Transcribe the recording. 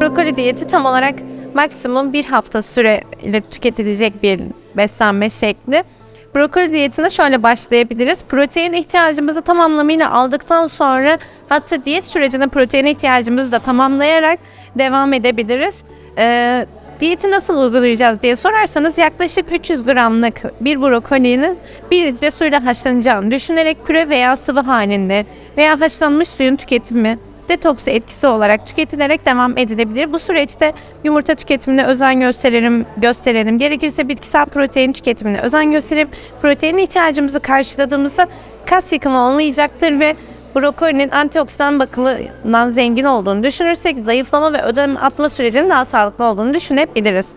Brokoli diyeti tam olarak maksimum bir hafta süreyle tüketilecek bir beslenme şekli. Brokoli diyetine şöyle başlayabiliriz. Protein ihtiyacımızı tam anlamıyla aldıktan sonra hatta diyet sürecinde protein ihtiyacımızı da tamamlayarak devam edebiliriz. Ee, diyeti nasıl uygulayacağız diye sorarsanız yaklaşık 300 gramlık bir brokolinin 1 litre suyla haşlanacağını düşünerek püre veya sıvı halinde veya haşlanmış suyun tüketimi detoks etkisi olarak tüketilerek devam edilebilir. Bu süreçte yumurta tüketimine özen gösterelim, gösterelim. Gerekirse bitkisel protein tüketimine özen gösterip protein ihtiyacımızı karşıladığımızda kas yıkımı olmayacaktır ve brokolinin antioksidan bakımından zengin olduğunu düşünürsek zayıflama ve ödem atma sürecinin daha sağlıklı olduğunu düşünebiliriz.